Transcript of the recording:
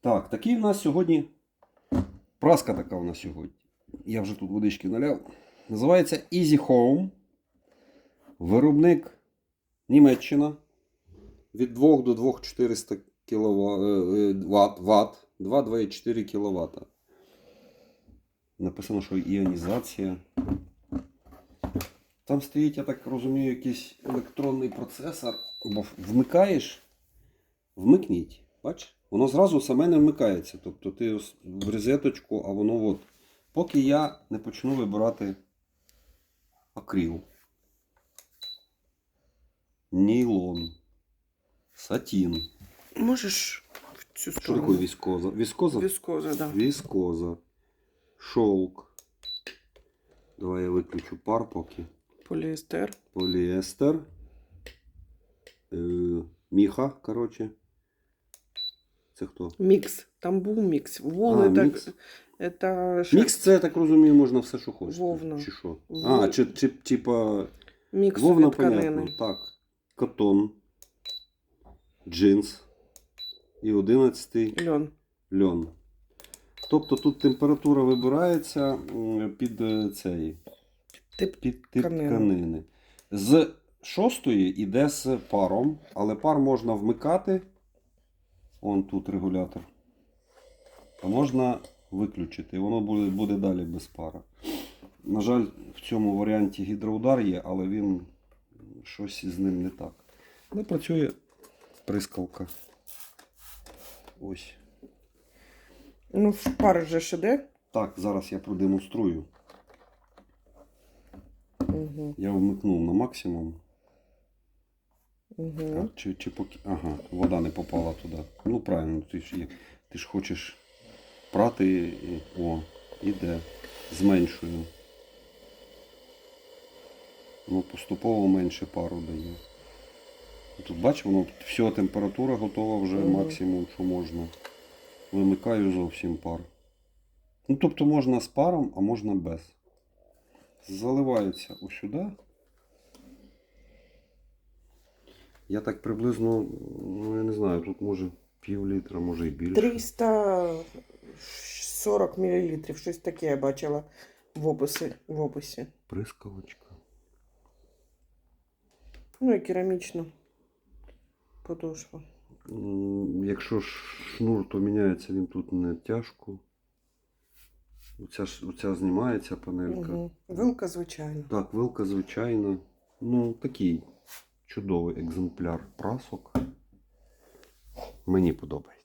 Так, такий в нас сьогодні. Праска така у нас сьогодні. Я вже тут водички наляв. Називається Easy Home. Виробник Німеччина. Від 2 до 2400 кВт, Вт, Вт 2,24 кВт. Написано, що іонізація. Там стоїть, я так розумію, якийсь електронний процесор. Бо вмикаєш, вмикніть. Бач? Воно зразу саме не вмикається. Тобто ти в розеточку, а воно от. Поки я не почну вибирати акрил. Нейлон. Сатін. Можеш в цю Що таке сторону? віскоза? Віскоза? Віскоза, да. Віскоза. Шовк. Давай я виключу пар поки. Поліестер. Поліестер. Е, міха, коротше. Це хто? Мікс. Там був мікс. Воли А, так. мікс. Это Мікс це, я так розумію, можна все, що хочеш. Вовна. Чи що? Вов- А, чи, чи, типа. мікс Вовна, від тканини. понятно. Так. Котон. Джинс. І 11 Льон. льон. Тобто тут температура вибирається м, під е, цей. Тип Під тип тканини. тканини. З шостої йде з паром, але пар можна вмикати. Он тут регулятор. А можна виключити, і воно буде, буде далі без пара. На жаль, в цьому варіанті гідроудар є, але він щось із ним не так. Але працює прискалка. Ось. Ну, пар же ж іде. Так, зараз я продемонструю. Угу. Я вмикнув на максимум. Угу. Так, чи, чи поки... Ага, вода не попала туди. Ну правильно, ти ж, ти ж хочеш прати і... О, іде. Зменшую. Ну, поступово менше пару дає. Тут бачиш, воно все, температура готова вже Мгм. максимум, що можна. Вимикаю зовсім пар. Ну, тобто можна з паром, а можна без. Заливається ось сюди. Я так приблизно, ну я не знаю, тут може пів літра, може і більше. 340 мл. Щось таке я бачила в описі. В описі. Прискавочка. Ну і керамічна подошва. Якщо шнур, то міняється він тут не тяжко. Оця, оця знімається панелька. Угу. Вилка, звичайно. Так, вилка звичайна. Ну, такий чудовий екземпляр прасок. Мені подобається.